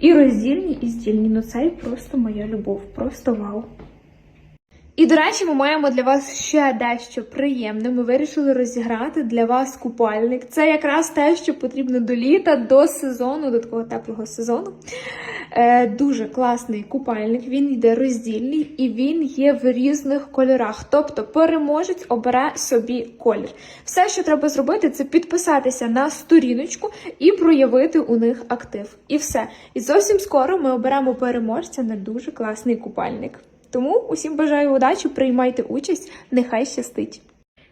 І роздільні, і здільні. Ну це просто моя любов, просто вау. І, до речі, ми маємо для вас ще дещо приємне. Ми вирішили розіграти для вас купальник. Це якраз те, що потрібно до літа, до сезону, до такого теплого сезону. Е, дуже класний купальник. Він йде роздільний і він є в різних кольорах. Тобто переможець обере собі колір. Все, що треба зробити, це підписатися на сторіночку і проявити у них актив. І все. І зовсім скоро ми оберемо переможця на дуже класний купальник. Тому усім бажаю удачі, приймайте участь, нехай щастить.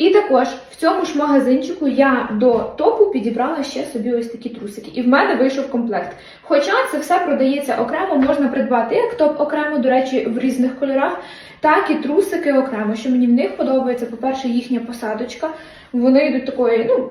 І також в цьому ж магазинчику я до топу підібрала ще собі ось такі трусики. І в мене вийшов комплект. Хоча це все продається окремо, можна придбати як топ окремо, до речі, в різних кольорах, так і трусики окремо. Що мені в них подобається, по-перше, їхня посадочка. Вони йдуть такої, ну.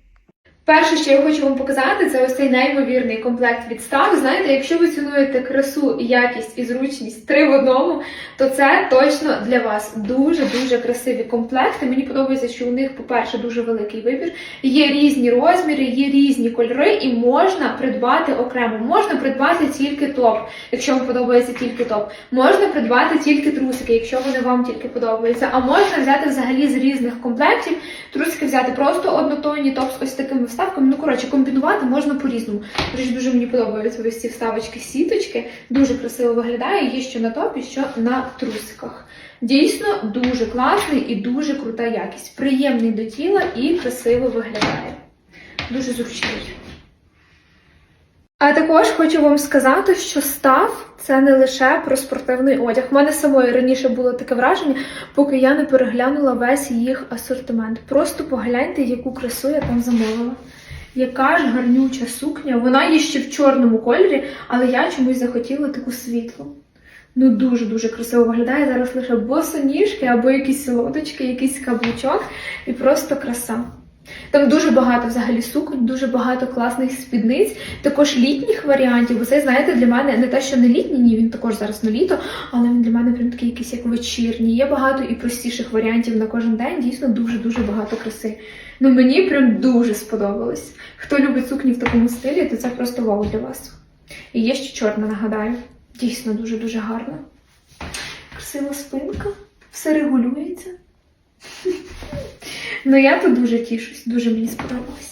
Перше, що я хочу вам показати, це ось цей неймовірний комплект від Став. Знаєте, якщо ви цінуєте красу, якість і зручність три в одному, то це точно для вас дуже дуже красиві комплекти. Мені подобається, що у них, по-перше, дуже великий вибір. Є різні розміри, є різні кольори, і можна придбати окремо. Можна придбати тільки топ, якщо вам подобається тільки топ. Можна придбати тільки трусики, якщо вони вам тільки подобаються. А можна взяти взагалі з різних комплектів. Трусики взяти просто однотонні, топ з ось такими вставками. Ну, коротше, комбінувати можна по-різному. Речі, дуже мені подобаються ось ці вставочки сіточки. Дуже красиво виглядає. Є що на топі, що на трусиках. Дійсно дуже класний і дуже крута якість. Приємний до тіла і красиво виглядає. Дуже зручний. А також хочу вам сказати, що став це не лише про спортивний одяг. У мене самої раніше було таке враження, поки я не переглянула весь їх асортимент. Просто погляньте, яку красу я там замовила. Яка ж гарнюча сукня. Вона є ще в чорному кольорі, але я чомусь захотіла таку світлу. Ну дуже-дуже красиво виглядає. Зараз лише босоніжки або якісь лодочки, якийсь каблучок і просто краса. Там дуже багато взагалі суконь, дуже багато класних спідниць, також літніх варіантів. Бо це, знаєте, для мене не те, що не літній, ні, він також зараз на літо, але він для мене прям такий якийсь як вечірній. Є багато і простіших варіантів на кожен день. Дійсно, дуже-дуже багато краси. Ну мені прям дуже сподобалось. Хто любить сукні в такому стилі, то це просто вау для вас. І є ще чорна, нагадаю. Дійсно дуже-дуже гарна. Красива спинка, все регулюється. Ну я тут дуже тішусь, дуже мені сподобалось.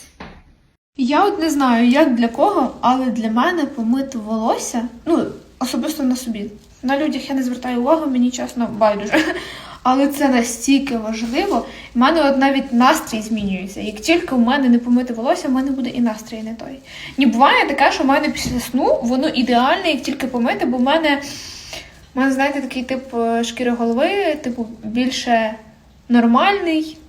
Я от не знаю, як для кого, але для мене помити волосся, ну, особисто на собі. На людях я не звертаю увагу, мені чесно байдуже. Але це настільки важливо. У мене от навіть настрій змінюється. Як тільки у мене не помити волосся, в мене буде і настрій не той. Ні, буває таке, що в мене після сну воно ідеальне, як тільки помити, бо в мене, в мене знаєте, такий тип е, шкіри голови, типу, більше нормальний,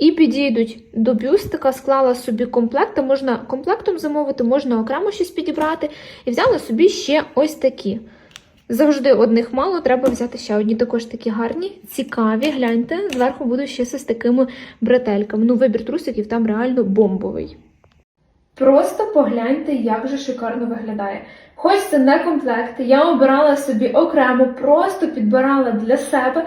І підійдуть до бюстика, склала собі комплект, можна комплектом замовити, можна окремо щось підібрати. І взяла собі ще ось такі. Завжди одних мало, треба взяти ще одні. Також такі гарні, цікаві. Гляньте, зверху будуть ще з такими бретельками. Ну, вибір трусиків там реально бомбовий. Просто погляньте, як же шикарно виглядає. Хоч це не комплект, я обирала собі окремо, просто підбирала для себе,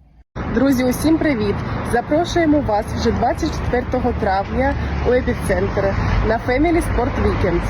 Друзі, усім привіт! Запрошуємо вас вже 24 травня у епіцентр на Family Sport Weekend.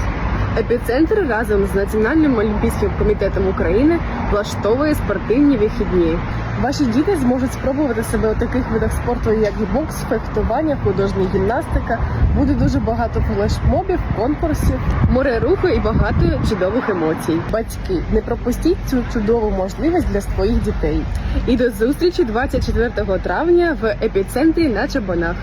Епіцентр разом з Національним олімпійським комітетом України влаштовує спортивні вихідні. Ваші діти зможуть спробувати себе у таких видах спорту, як бокс, фехтування, художня гімнастика. Буде дуже багато флешмобів, конкурсів, море руху і багато чудових емоцій. Батьки, не пропустіть цю чудову можливість для своїх дітей. І до зустрічі 24 травня в епіцентрі на Чабанах.